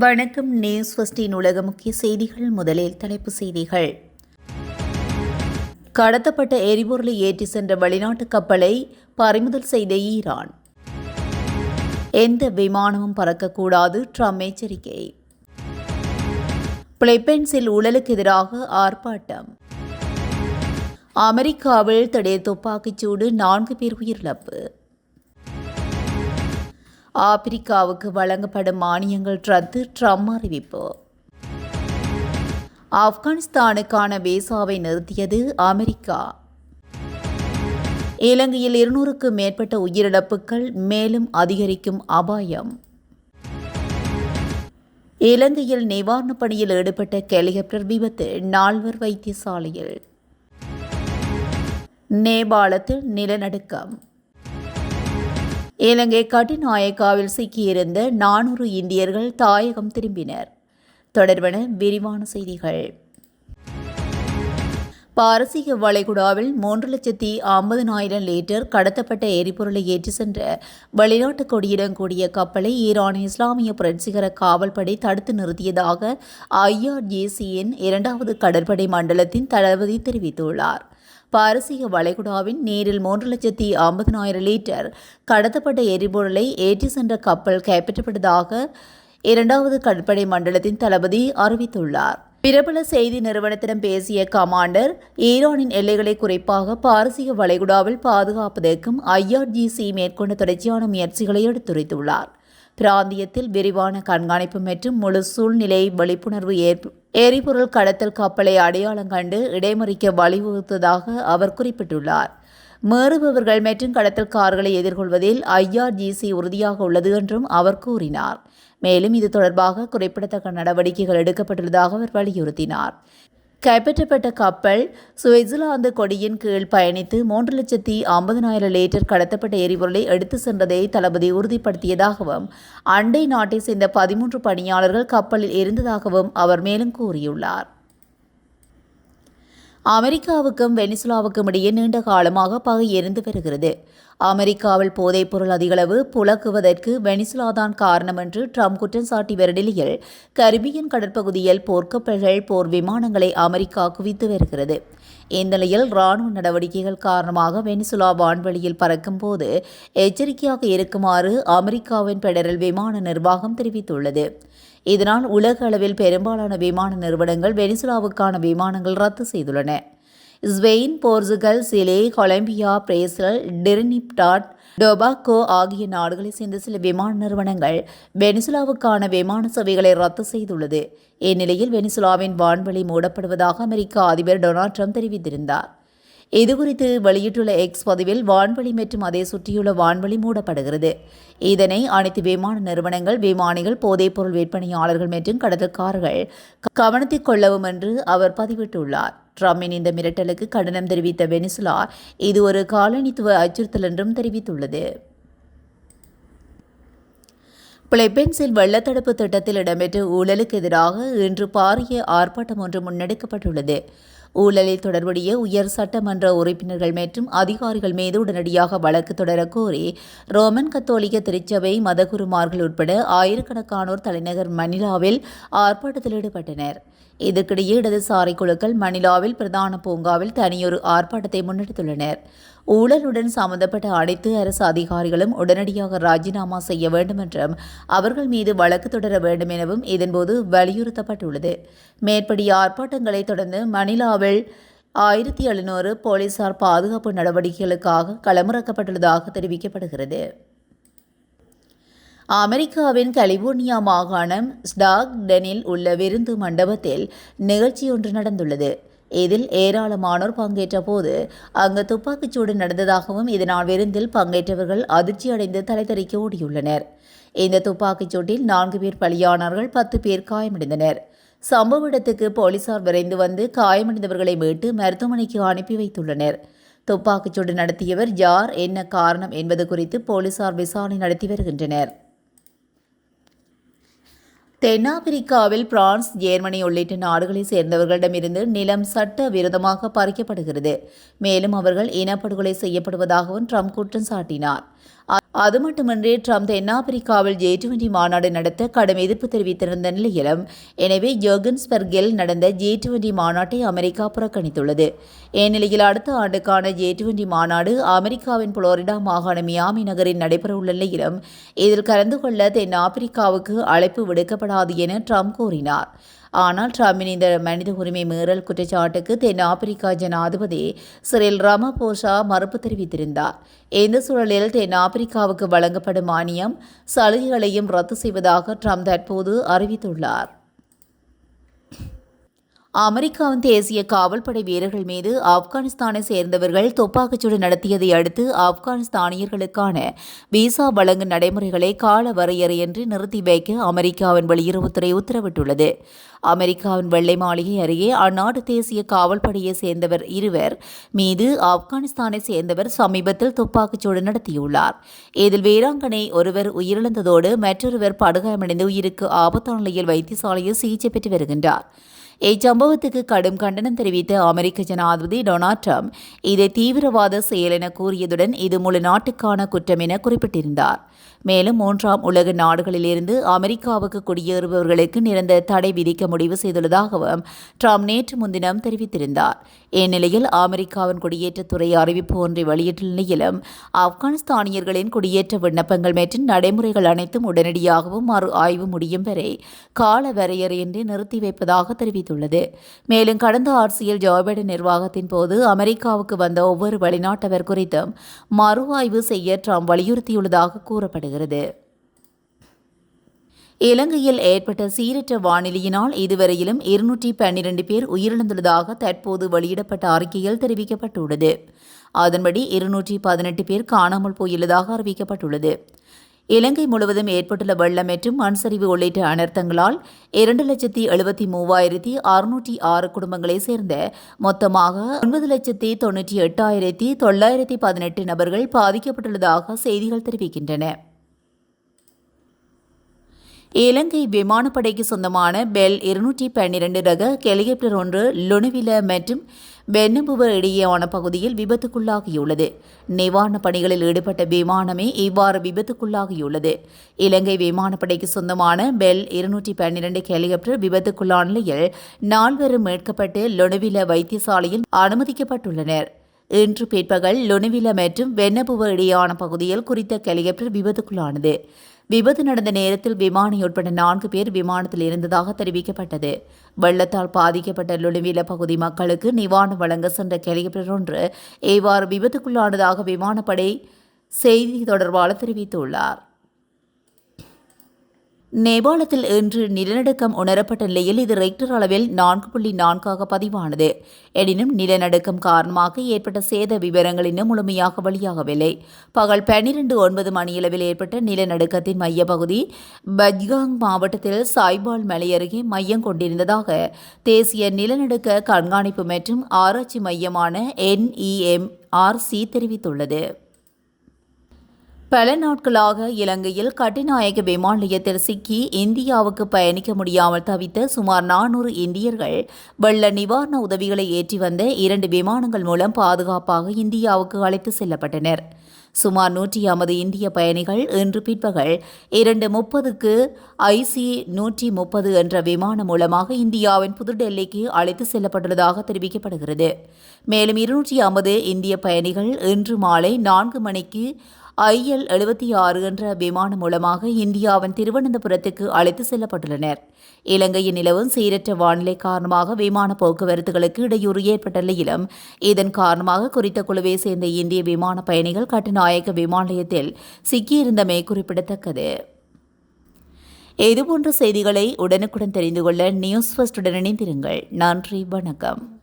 வணக்கம் நியூஸ் ஃபஸ்டின் உலக முக்கிய செய்திகள். முதலில் தலைப்பு செய்திகள். கடத்தப்பட்ட எரிபொருளை ஏற்றி சென்ற வெளிநாட்டு கப்பலை பறிமுதல் செய்த ஈரான். எந்த விமானமும் பறக்கக்கூடாது ட்ரம்ப் எச்சரிக்கை. பிலிப்பைன்ஸில் ஊழலுக்கு எதிராக ஆர்ப்பாட்டம். அமெரிக்காவில் திடீர் துப்பாக்கிச்சூடு நான்கு பேர் உயிரிழப்பு. ஆப்பிரிக்காவுக்கு வழங்கப்படும் மானியங்கள் ரத்து ட்ரம்ப் அறிவிப்பு. ஆப்கானிஸ்தானுக்கான விசாவை நிறுத்தியது அமெரிக்கா. இலங்கையில் இருநூறுக்கும் மேற்பட்ட உயிரிழப்புகள் மேலும் அதிகரிக்கும் அபாயம். இலங்கையில் நிவாரணப் பணியில் ஈடுபட்ட ஹெலிகாப்டர் விபத்து நால்வர் வைத்தியசாலையில். நேபாளத்தில் நிலநடுக்கம். இலங்கை கட்டுநாயக்காவில் சிக்கியிருந்த நானூறு இந்தியர்கள் தாயகம் திரும்பினர். தொடர்பான விரிவான செய்திகள். பாரசீக வளைகுடாவில் மூன்று லட்சத்தி ஐம்பதனாயிரம் லிட்டர் கடத்தப்பட்ட எரிபொருளை ஏற்றி சென்ற வெளிநாட்டு கொடியுடன் கூடிய கப்பலை ஈரானின் இஸ்லாமிய புரட்சிகர காவல்படை தடுத்து நிறுத்தியதாக ஐஆர்ஜிசியின் இரண்டாவது கடற்படை மண்டலத்தின் தளபதி தெரிவித்துள்ளார். பாரசீக வளைகுடாவின் நீரில் மூன்று லட்சத்தி ஐம்பதினாயிரம் லிட்டர் கடத்தப்பட்ட எரிபொருளை ஏற்றி சென்ற கப்பல் கைப்பற்றப்பட்டதாக இரண்டாவது கடற்படை மண்டலத்தின் தளபதி அறிவித்துள்ளார். பிரபல செய்தி நிறுவனத்திடம் பேசிய கமாண்டர் ஈரானின் எல்லைகளை குறிப்பாக பாரசீக வளைகுடாவில் பாதுகாப்பதற்கும் ஐஆர்ஜிசி மேற்கொண்ட தொடர்ச்சியான முயற்சிகளை எடுத்துரைத்துள்ளார். பிராந்தியத்தில் விரிவான கண்காணிப்பு மற்றும் முழு சூழ்நிலை விழிப்புணர்வு எரிபொருள் கடத்தல் கப்பலை அடையாளம் கண்டு இடைமறிக்க வழிவகுத்ததாக அவர் குறிப்பிட்டுள்ளார். மேறுபவர்கள் மற்றும் கடத்தல்காரர்களை எதிர்கொள்வதில் ஐஆர்ஜிசி உறுதியாக உள்ளது என்றும் அவர் கூறினார். மேலும் இது தொடர்பாக குறிப்பிடத்தக்க நடவடிக்கைகள் எடுக்கப்பட்டுள்ளதாக அவர் வலியுறுத்தினார். கைப்பற்றப்பட்ட கப்பல் சுவிட்சர்லாந்து கொடியின் கீழ் பயணித்து மூன்று லட்சத்தி ஐம்பதனாயிரம் லிட்டர் கடத்தப்பட்ட எரிபொருளை எடுத்து சென்றதை தளபதி உறுதிப்படுத்தியதாகவும் அண்டை நாட்டை சேர்ந்த பதிமூன்று பணியாளர்கள் கப்பலில் இருந்ததாகவும் அவர் மேலும் கூறியுள்ளார். அமெரிக்காவுக்கும் வெனிசுலாவுக்கும் இடையே நீண்ட காலமாக பகை எரிந்து வருகிறது. அமெரிக்காவில் போதைப்பொருள் அதிகளவு புழக்குவதற்கு வெனிசுலாதான் காரணம் என்று ட்ரம்ப் குற்றம் சாட்டி வரும் நிலையில் கரிபியன் கடற்பகுதியில் போர்க்கப்பல்கள் போர் விமானங்களை அமெரிக்கா குவித்து வருகிறது. இந்நிலையில் ராணுவ நடவடிக்கைகள் காரணமாக வெனிசுலா வான்வெளியில் பறக்கும் போது எச்சரிக்கையாக இருக்குமாறு அமெரிக்காவின் பெடரல் விமான நிர்வாகம் தெரிவித்துள்ளது. இதனால் உலக அளவில் பெரும்பாலான விமான நிறுவனங்கள் வெனிசுலாவுக்கான விமானங்கள் ரத்து செய்துள்ளன. Spain Portugal Chile Colombia Brazil Trinidad Tobago ஆகிய நாடுகளைச் சேர்ந்த சில விமான நிறுவனங்கள் வெனிசுலாவுக்கான விமான சேவைகளை ரத்து செய்துள்ளது. இந்நிலையில் வெனிசுலாவின் வான்வெளி மூடப்படுவதாக அமெரிக்க அதிபர் டொனால்ட் ட்ரம்ப் தெரிவித்திருந்தார். இதுகுறித்து வெளியிட்டுள்ள எக்ஸ் பதிவில் வான்வெளி மற்றும் அதை சுற்றியுள்ள வான்வெளி மூடப்படுகிறது. இதனை அனைத்து விமான நிறுவனங்கள் விமானிகள் போதைப்பொருள் விற்பனையாளர்கள் மற்றும் கடத்தல்காரர்கள் கவனத்தில் கொள்ளவும் என்று அவர் பதிவிட்டுள்ளார். ட்ரம்பின் இந்த மிரட்டலுக்கு கண்டனம் தெரிவித்த வெனிசுலா இது ஒரு காலனித்துவ அச்சுறுத்தல் என்றும் தெரிவித்துள்ளது. பிலிப்பைன்ஸில் வெள்ளத்தடுப்பு திட்டத்தில் இடம்பெற்ற ஊழலுக்கு எதிராக இன்று பாரிய ஆர்ப்பாட்டம் ஒன்று முன்னெடுக்கப்பட்டுள்ளது. ஊழலில் தொடர்புடைய உயர் சட்டமன்ற உறுப்பினர்கள் மற்றும் அதிகாரிகள் மீது உடனடியாக வழக்கு தொடர கோரி ரோமன் கத்தோலிக்க திருச்சபை மதகுருமார்கள் உட்பட ஆயிரக்கணக்கானோர் தலைநகர் மணிலாவில் ஆர்ப்பாட்டத்தில் ஈடுபட்டனர். இதற்கிடையே இடதுசாரி குழுக்கள் மணிலாவில் பிரதான பூங்காவில் தனியொரு ஆர்ப்பாட்டத்தை முன்னெடுத்துள்ளனர். ஊழலுடன் சம்பந்தப்பட்ட அனைத்து அரசு அதிகாரிகளும் உடனடியாக ராஜினாமா செய்ய வேண்டும் என்றும் அவர்கள் மீது வழக்கு தொடர வேண்டும் எனவும் இதன்போது வலியுறுத்தப்பட்டுள்ளது. மேற்படி ஆர்ப்பாட்டங்களை தொடர்ந்து மணிலாவில் ஆயிரத்தி எழுநூறு போலீசார் பாதுகாப்பு நடவடிக்கைகளுக்காக களமிறக்கப்பட்டுள்ளதாக தெரிவிக்கப்படுகிறது. அமெரிக்காவின் கலிபோர்னியா மாகாணம் ஸ்டாக்டனில் உள்ள விருந்து மண்டபத்தில் நிகழ்ச்சி ஒன்று நடந்துள்ளது. இதில் ஏராளமானோர் பங்கேற்ற போது அங்கு துப்பாக்கிச்சூடு நடந்ததாகவும் இதனால் விருந்தில் பங்கேற்றவர்கள் அதிர்ச்சி அடைந்து தலைதறிக்க ஓடியுள்ளனர். இந்த துப்பாக்கிச்சூட்டில் நான்கு பேர் பலியானார்கள் பத்து பேர் காயமடைந்தனர். சம்பவ இடத்துக்கு போலீசார் விரைந்து வந்து காயமடைந்தவர்களை மீட்டு மருத்துவமனைக்கு அனுப்பி வைத்துள்ளனர். துப்பாக்கிச்சூடு நடத்தியவர் யார் என்ன காரணம் என்பது குறித்து போலீசார் விசாரணை நடத்தி வருகின்றனர். தென்னாப்பிரிக்காவில் பிரான்ஸ் ஜெர்மனி உள்ளிட்ட நாடுகளைச் சேர்ந்தவர்களிடமிருந்து நிலம் சட்ட விரோதமாக பறிக்கப்படுகிறது. மேலும் அவர்கள் இனப்படுகொலை செய்யப்படுவதாகவும் ட்ரம்ப் குற்றம் சாட்டினார். அது மட்டுமின்றி ட்ரம்ப் தென்னாப்பிரிக்காவில் ஜே டுவெண்டி மாநாடு நடத்த கடும் எதிர்ப்பு தெரிவித்திருந்த நிலையிலும் எனவே ஜோகன்ஸ்பர்கில் நடந்த ஜே டுவெண்டி மாநாட்டை அமெரிக்கா புறக்கணித்துள்ளது. இந்நிலையில் அடுத்த ஆண்டுக்கான ஜே டுவெண்டி மாநாடு அமெரிக்காவின் புளோரிடா மாகாண மியாமி நகரில் நடைபெறவுள்ள நிலையிலும் இதில் கலந்து கொள்ள தென்னாப்பிரிக்காவுக்கு அழைப்பு விடுக்கப்படாது என ட்ரம்ப் கூறினார். ஆனால் ட்ரம்பின் இந்த மனித உரிமை மீறல் குற்றச்சாட்டுக்கு தென்னாப்பிரிக்கா ஜனாதிபதி சிறில் ராமபோசா மறுப்பு தெரிவித்திருந்தார். இந்த சூழலில் தென்னாப்பிரிக்காவுக்கு வழங்கப்படும் மானியம் சலுகைகளையும் ரத்து செய்வதாக ட்ரம்ப் தற்போது அறிவித்துள்ளார். அமெரிக்காவின் தேசிய காவல்படை வீரர்கள் மீது ஆப்கானிஸ்தானை சேர்ந்தவர்கள் துப்பாக்கிச்சூடு நடத்தியதை அடுத்து ஆப்கானிஸ்தானியர்களுக்கான விசா வழங்கும் நடைமுறைகளை கால வரையறையின்றி நிறுத்தி வைக்க அமெரிக்காவின் வெளியுறவுத்துறை உத்தரவிட்டுள்ளது. அமெரிக்காவின் வெள்ளை மாளிகை அருகே அந்நாட்டு தேசிய காவல்படையை சேர்ந்தவர் இருவர் மீது ஆப்கானிஸ்தானை சேர்ந்தவர் சமீபத்தில் துப்பாக்கிச்சூடு நடத்தியுள்ளார். இதில் வீராங்கனை ஒருவர் உயிரிழந்ததோடு மற்றொருவர் படுகாயமடைந்து உயிருக்கு ஆபத்தான நிலையில் வைத்தியசாலையில் சிகிச்சை பெற்று வருகின்றார். இச்சம்பவத்துக்கு கடும் கண்டனம் தெரிவித்த அமெரிக்க ஜனாதிபதி டொனால்ட் ட்ரம்ப் இதை தீவிரவாத செயல் என கூறியதுடன் இது முழு நாட்டுக்கான குற்றம் என குறிப்பிட்டிருந்தார் மேலும் மூன்றாம் உலக நாடுகளிலிருந்து அமெரிக்காவுக்கு குடியேறுபவர்களுக்கு நிரந்தர தடை விதிக்க முடிவு செய்துள்ளதாகவும் ட்ரம்ப் நேற்று முன்தினம் தெரிவித்திருந்தார் இந்நிலையில் அமெரிக்காவின் குடியேற்றத்துறை அறிவிப்பு ஒன்றை வெளியிட்டுள்ள நிலையிலும் ஆப்கானிஸ்தானியர்களின் குடியேற்ற விண்ணப்பங்கள் மற்றும் நடைமுறைகள் அனைத்தும் உடனடியாகவும் மறு ஆய்வு முடியும் வரை கால வரையறையின்றி நிறுத்தி வைப்பதாக தெரிவித்துள்ளது. மேலும் கடந்த ஆட்சியில் ஜோ பைடன் நிர்வாகத்தின் போது அமெரிக்காவுக்கு வந்த ஒவ்வொரு வெளிநாட்டவர் குறித்தும் மறு ஆய்வு செய்ய ட்ரம்ப் வலியுறுத்தியுள்ளதாக கூறப்படுகிறது. இலங்கையில் ஏற்பட்ட சீரற்ற வானிலையினால் இதுவரையிலும் இருநூற்றி பன்னிரண்டு பேர் உயிரிழந்துள்ளதாக தற்போது வெளியிடப்பட்ட அறிக்கையில் தெரிவிக்கப்பட்டுள்ளது. அதன்படி இருநூற்றி பதினெட்டு பேர் காணாமல் போயுள்ளதாக அறிவிக்கப்பட்டுள்ளது. இலங்கை முழுவதும் ஏற்பட்டுள்ள வெள்ளம் மற்றும் மண் சரிவு உள்ளிட்ட அனர்த்தங்களால் இரண்டு லட்சத்தி எழுபத்தி மூவாயிரத்தி அறுநூற்றி ஆறு குடும்பங்களை சேர்ந்த மொத்தமாக ஒன்பது லட்சத்தி தொன்னூற்றி எட்டாயிரத்தி தொள்ளாயிரத்தி பதினெட்டு நபர்கள் பாதிக்கப்பட்டுள்ளதாக செய்திகள் தெரிவிக்கின்றன. இலங்கை விமானப்படைக்கு சொந்தமான பெல் இருநூற்றி பன்னிரண்டு ரக ஹெலிகாப்டர் ஒன்று லுணுவில மற்றும் வெண்ணம்புவ இடையேயான பகுதியில் விபத்துக்குள்ளாகியுள்ளது. நிவாரணப் பணிகளில் ஈடுபட்ட விமானமே இவ்வாறு விபத்துக்குள்ளாகியுள்ளது. இலங்கை விமானப்படைக்கு சொந்தமான பெல் இருநூற்றி பன்னிரண்டு ஹெலிகாப்டர் விபத்துக்குள்ளான நிலையில் நால்வரும் மீட்கப்பட்டு லொணுவில வைத்தியசாலையில் அனுமதிக்கப்பட்டுள்ளனர். இன்று பிற்பகல் லொனுவில மற்றும் வெண்ணபுவ இடையான பகுதியில் குறித்த ஹெலிகாப்டர் விபத்துக்குள்ளானது. விபத்து நடந்த நேரத்தில் விமானி உட்பட நான்கு பேர் விமானத்தில் இருந்ததாக தெரிவிக்கப்பட்டது. வெள்ளத்தால் பாதிக்கப்பட்ட லுணுவில பகுதி மக்களுக்கு நிவாரணம் வழங்க சென்ற ஹெலிகாப்டர் ஒன்று இவ்வாறு விபத்துக்குள்ளானதாக விமானப்படை செய்தி தொடர்பாளர் தெரிவித்துள்ளார். நேபாளத்தில் இன்று நிலநடுக்கம் உணரப்பட்ட நிலையில் இது ரெக்டர் அளவில் நான்கு புள்ளி நான்காக பதிவானது. எனினும் நிலநடுக்கம் காரணமாக ஏற்பட்ட சேத விவரங்கள் இன்னும் முழுமையாக வெளியாகவில்லை. பகல் பன்னிரண்டு ஒன்பது மணியளவில் ஏற்பட்ட நிலநடுக்கத்தின் மையப்பகுதி பஜ்காங் மாவட்டத்தில் சாய்பால் மலை அருகே மையம் கொண்டிருந்ததாக தேசிய நிலநடுக்க கண்காணிப்பு மற்றும் ஆராய்ச்சி மையமான என்இஎம்ஆர்சி தெரிவித்துள்ளது. பல நாட்களாக இலங்கையில் கட்டுநாயக விமான நிலையத்தில் சிக்கி இந்தியாவுக்கு பயணிக்க முடியாமல் தவித்த சுமார் நானூறு இந்தியர்கள் வெள்ள நிவாரண உதவிகளை ஏற்றி வந்த இரண்டு விமானங்கள் மூலம் பாதுகாப்பாக இந்தியாவுக்கு அழைத்து செல்லப்பட்டனர். சுமார் நூற்றி ஐம்பது இந்திய பயணிகள் இன்று பிற்பகல் இரண்டு முப்பதுக்கு ஐசி நூற்றி முப்பது என்ற விமானம் மூலமாக இந்தியாவின் புதுடெல்லிக்கு அழைத்து செல்லப்பட்டுள்ளதாக தெரிவிக்கப்படுகிறது. மேலும் இருநூற்றி ஐம்பது இந்திய பயணிகள் இன்று மாலை நான்கு மணிக்கு ஐஎல் எழுபத்தி ஆறு என்ற விமானம் மூலமாக இந்தியாவின் திருவனந்தபுரத்துக்கு அழைத்து செல்லப்பட்டுள்ளனர். இலங்கையின் நிலவும் சீரற்ற வானிலை காரணமாக விமான போக்குவரத்துகளுக்கு இடையூறு ஏற்பட்ட நிலையிலும் இதன் காரணமாக குறித்த குழுவை சேர்ந்த இந்திய விமான பயணிகள் கட்டுநாயக்க விமான நிலையத்தில் சிக்கியிருந்தமை குறிப்பிடத்தக்கது. இதுபோன்ற செய்திகளை உடனுக்குடன் தெரிந்து கொள்ள நியூஸ் ஃபர்ஸ்டுடன் இணைந்திருங்கள். நன்றி வணக்கம்.